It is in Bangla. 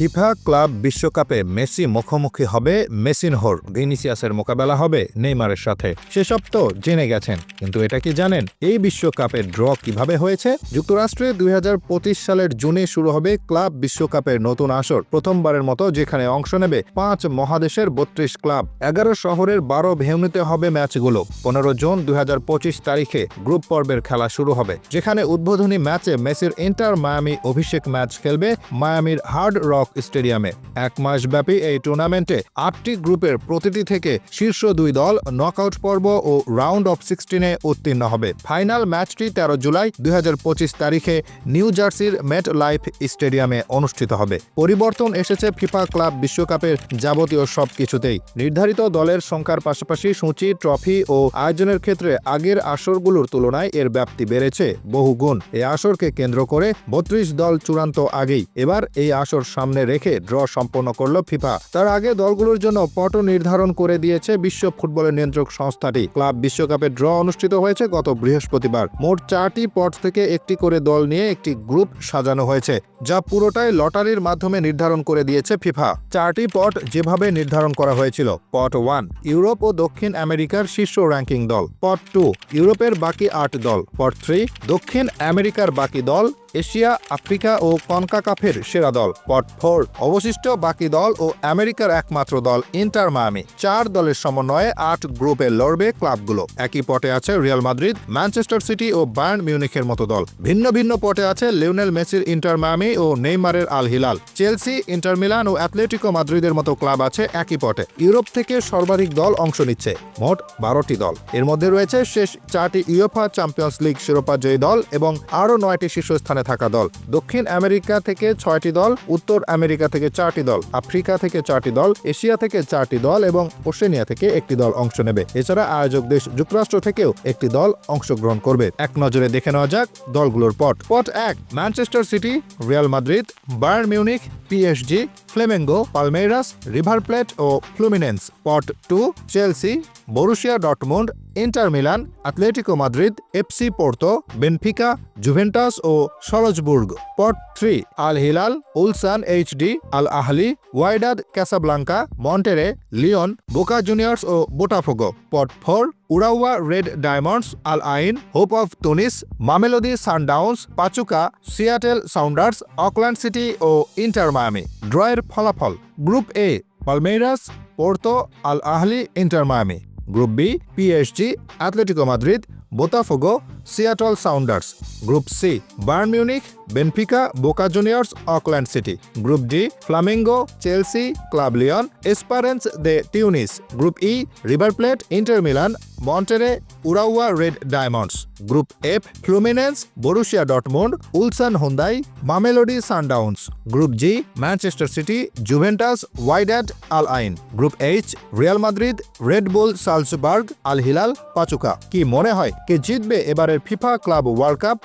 ফিফা ক্লাব বিশ্বকাপে মেসি মুখোমুখি হবে মেসিনহোর ভিনিসিয়াসের মোকাবেলা হবে নেইমারের সাথে। সেসব তো জেনে গেছেন, কিন্তু এটা কি জানেন? এই বিশ্বকাপের ড্র কীভাবে হয়েছে? যুক্তরাষ্ট্রে দুই হাজার পঁচিশ সালের জুনে শুরু হবে ক্লাব বিশ্বকাপের নতুন আসর, প্রথমবারের মতো যেখানে অংশ নেবে পাঁচ মহাদেশের বত্রিশ ক্লাব। এগারো শহরের বারো ভেউনিতে হবে ম্যাচগুলো। পনেরো জুন দুই হাজার পঁচিশ তারিখে গ্রুপ পর্বের খেলা শুরু হবে, যেখানে উদ্বোধনী ম্যাচে মেসির ইন্টার মায়ামি অভিষেক ম্যাচ খেলবে মায়ামির হার্ড রক স্টেডিয়ামে। এক মাস ব্যাপী এই টুর্নামেন্টে আটটি গ্রুপের প্রতিটি থেকে শীর্ষ দুই দল নকআউট পর্ব ও রাউন্ড অফ সিক্সটিনে উত্তীর্ণ হবে। ফাইনাল ম্যাচটি তেরো জুলাই দুই তারিখে নিউ জার্সির মেট লাইফ স্টেডিয়ামে অনুষ্ঠিত হবে। পরিবর্তন এসেছে ফিফা ক্লাব বিশ্বকাপের যাবতীয় সব কিছুতেই নির্ধারিত দলের সংখ্যার পাশাপাশি সূচি, ট্রফি ও আয়োজনের ক্ষেত্রে আগের আসরগুলোর তুলনায় এর ব্যাপ্তি বেড়েছে বহুগুণ। এই আসরকে কেন্দ্র করে বত্রিশ দল চূড়ান্ত আগেই। এবার এই আসর সামনে রেখে ড্র সম্পন্ন করল ফিফা। তার আগে দলগুলোর জন্য পট নির্ধারণ করে দিয়েছে বিশ্ব ফুটবলের নিয়ন্ত্রক সংস্থাটি। ক্লাব বিশ্বকাপে ড্র অনুষ্ঠিত হয়েছে গত বৃহস্পতিবার। মোট চারটি পট থেকে একটি করে দল নিয়ে একটি গ্রুপ সাজানো হয়েছে, যা পুরোটাই লটারির মাধ্যমে নির্ধারণ করে দিয়েছে ফিফা। চারটি পট যেভাবে নির্ধারণ করা হয়েছিল, পট ওয়ান, ইউরোপ ও দক্ষিণ আমেরিকার শীর্ষ র্যাঙ্কিং দল, পট টু, ইউরোপের বাকি আট দল, পট থ্রি, দক্ষিণ আমেরিকার বাকি দল এশিয়া, আফ্রিকা ও কনকাকাফের সেরা দল। পট ফোর অবশিষ্ট বাকি দল ও আমেরিকার একমাত্র দল ইন্টার মায়ামি। চার দলের সমন্বয়ে আট গ্রুপে লড়বে ক্লাবগুলো। একই পটে আছে রিয়াল মাদ্রিদ, ম্যানচেস্টার সিটি ও বায়ার্ন মিউনিখের মতো দল। ভিন্ন ভিন্ন পটে আছে লিওনেল মেসির ইন্টার মায়ামি ও নেইমারের Al Hilal. Chelsea, Inter Milan ও অ্যাথলেটিকো মাদ্রিদের মতো ক্লাব আছে একই পটে। ইউরোপ থেকে সর্বাধিক দল অংশ নিচ্ছে, মোট বারোটি দল। এর মধ্যে রয়েছে শেষ চারটি ইউএফা চ্যাম্পিয়ন্স লিগ শিরোপা জয়ী দল এবং আরও নয়টি শীর্ষস্থানে থাকা দল। দক্ষিণ আমেরিকা থেকে ছয়টি দল, উত্তর আমেরিকা থেকে চারটি দল, আফ্রিকা থেকে চারটি দল, এশিয়া থেকে চারটি দল এবং ওশেনিয়া থেকে একটি দল অংশ নেবে। এছাড়া আয়োজক দেশ যুক্তরাষ্ট্র থেকেও একটি দল অংশগ্রহণ করবে। এক নজরে দেখে নেওয়া যাক দলগুলোর পট। পট এক, Manchester City, Real Madrid Bayern Munich PSG Flamengo Palmeiras River Plate O Fluminense pot two Chelsea Borussia Dortmund Inter Milan Atletico Madrid FC Porto Benfica Juventus O Salzburg pot three Al Hilal Ulsan HD Al Ahly Wydad Casablanca Monterrey Leon Boca Juniors O Botafogo pot four Urawa Red Diamonds, Al Ain, Hope of Tunis, Mamelodi Sundowns, Pachuca, Seattle Sounders, Auckland City O Inter Miami. ড্রয়ের ফলাফল, group A, Palmeiras, Porto, Al Ahly, Inter Miami. Group B PSG Atletico Madrid Botafogo Seattle Sounders group C Bayern Munich Benfica Boca Juniors Auckland City group D Flamengo Chelsea club Leon Esperance de Tunis group E River Plate Inter Milan Monterrey Urawa Red Diamonds group F Fluminense Borussia Dortmund Ulsan Hyundai Mamelodi Sundowns group G Manchester City Juventus Wydad Al Ain group H Real Madrid Red Bull Salzburg Al Hilal Pachuca কি মনে হয়? কে জিতবে এবারের ফিফা ক্লাব ওয়ার্ল্ড কাপ?